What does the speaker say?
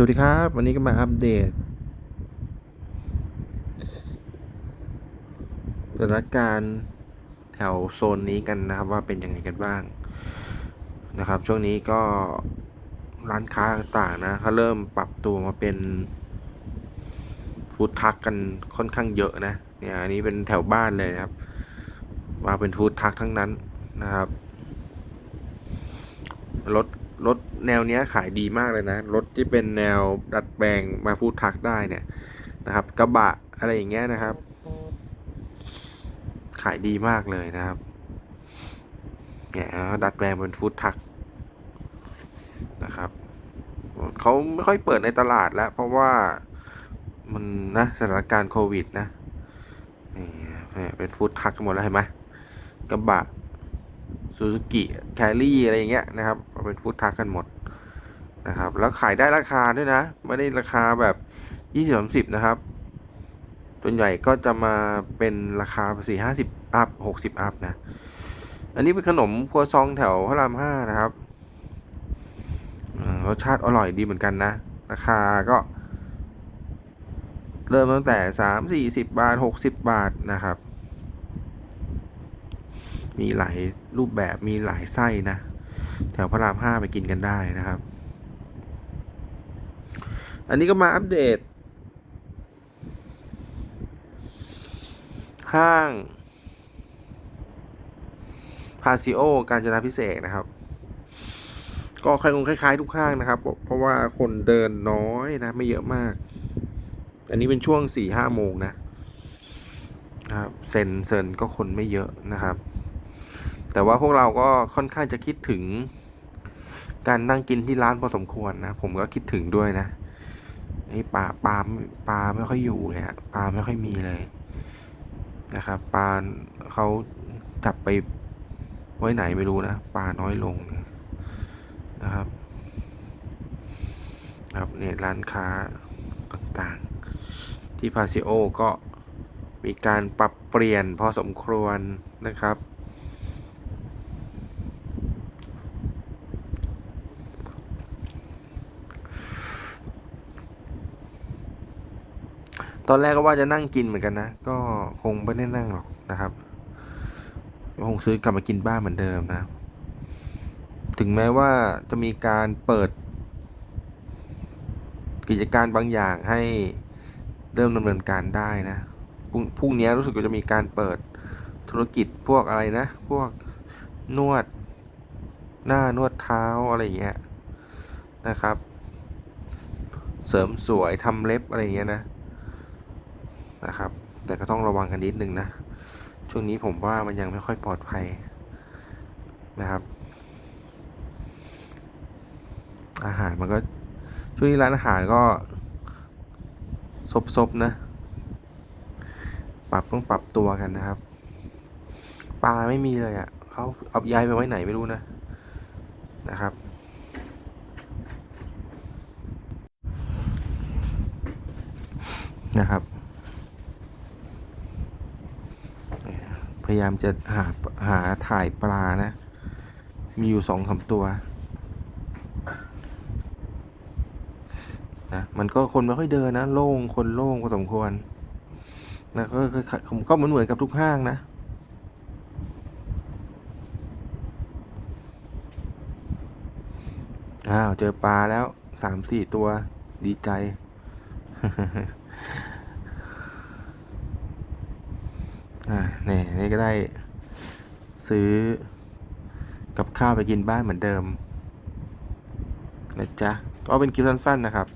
สวัสดีครับ วันนี้ก็มาอัปเดตสถานการณ์แถวโซนนี้กันนะครับว่าเป็นยังไงกันบ้างนะครับ ช่วงนี้ก็ร้านค้าต่างๆนะเขาเริ่มปรับตัวมาเป็นฟู้ดทักกันค่อนข้างเยอะนะเนี่ยอันนี้เป็นแถวบ้านเลยครับ มาเป็นฟู้ดทักทั้งนั้นนะครับรถ รถแนวนี้ขายดีมากเลยนะ รถที่เป็นแนวดัดแปลงมาฟู้ดทักได้เนี่ยนะครับ กระบะอะไรอย่างเงี้ยนะครับ ขายดีมากเลยนะครับเนี่ยดัดแปลงเป็นฟู้ดทักนะครับเขาไม่ค่อยเปิดในตลาดแล้ว เพราะว่ามันนะสถานการณ์โควิดนะนี่เป็นฟู้ดทักกันหมดแล้วเห็นไหมกระบะ ซูซูกิแคลรี่อะไรอย่างเงี้ยนะครับเป็นฟู้ดทักกันหมดนะครับแล้วขายได้ราคาด้วยนะ ไม่ได้ราคาแบบยี่สิบสามสิบนะครับส่วนใหญ่ก็จะมาเป็นราคาสี่ห้าสิบอัพหกสิบอัพนะ อันนี้เป็นขนมครัวซองแถวพระรามห้านะครับรสชาติอร่อยดีเหมือนกันนะ ราคาก็ เริ่มตั้งแต่สามสี่สิบบาทหกสิบบาทนะครับ มีหลายรูปแบบมีหลายไส้นะ แถวพระรามห้าไปกินกันได้นะครับ อันนี้ก็มาอัปเดต ห้างพาซิโอ การจนาพิเศษนะครับ ก็คล้ายคล้ายๆทุกห้างนะครับ เพราะว่าคนเดินน้อยนะ ไม่เยอะมาก อันนี้เป็นช่วงสี่ห้าโมงนะนะครับเซนเซนก็คนไม่เยอะนะครับ แต่ว่าพวกเราก็ค่อนข้างจะคิดถึง การนั่งกินที่ร้านพอสมควรนะ ผมก็คิดถึงด้วยนะนี่ปลาปลาปลาไม่ค่อยอยู่เลยฮะปลาไม่ค่อยมีเลยนะครับปลาเขาจับไปไว้ไหนไม่รู้นะปลาน้อยลงนะครับ ครับเนี่ยร้านค้าต่างๆ ที่พาซิโอก็มีการปรับเปลี่ยนพอสมควรนะครับ ตอนแรกก็ว่าจะนั่งกินเหมือนกันนะ ก็คงไม่ได้นั่งหรอกนะครับ คงซื้อกลับมากินบ้านเหมือนเดิมนะ ถึงแม้ว่าจะมีการเปิด กิจการบางอย่างให้เริ่มดำเนินการได้นะพรุ่งพรุ่งนี้รู้สึกว่าจะมีการเปิดธุรกิจพวกอะไรนะ พวกนวดหน้านวดเท้าอะไรอย่างเงี้ยนะครับ เสริมสวยทำเล็บอะไรอย่างเงี้ยนะ นะครับ แต่ก็ต้องระวังกันนิดนึงนะ ช่วงนี้ผมว่ามันยังไม่ค่อยปลอดภัยนะครับ อาหารมันก็ช่วงนี้ร้านอาหารก็ซบๆนะ ปรับต้องปรับตัวกันนะครับปลาไม่มีเลยอะ่ะเขาเอาย้ายไปไว้ไหนไม่รู้นะนะครับ นะครับ พยายามจะหาหาถ่ายปลานะ มีอยู่สองสาตัวนะมันก็คนไม่ค่อยเดินนะ โล่งคนโล่งพอสมควรนะก็ก็เหมือนเหมือนกับทุกห้างนะอ้าว เจอปลาแล้วสามสี่ตัวดีใจ อ่านี่นี่ก็ได้ซื้อกับข้าวไปกินบ้านเหมือนเดิมนะจ๊ะก็เป็นคลิปสั้นๆนะครับ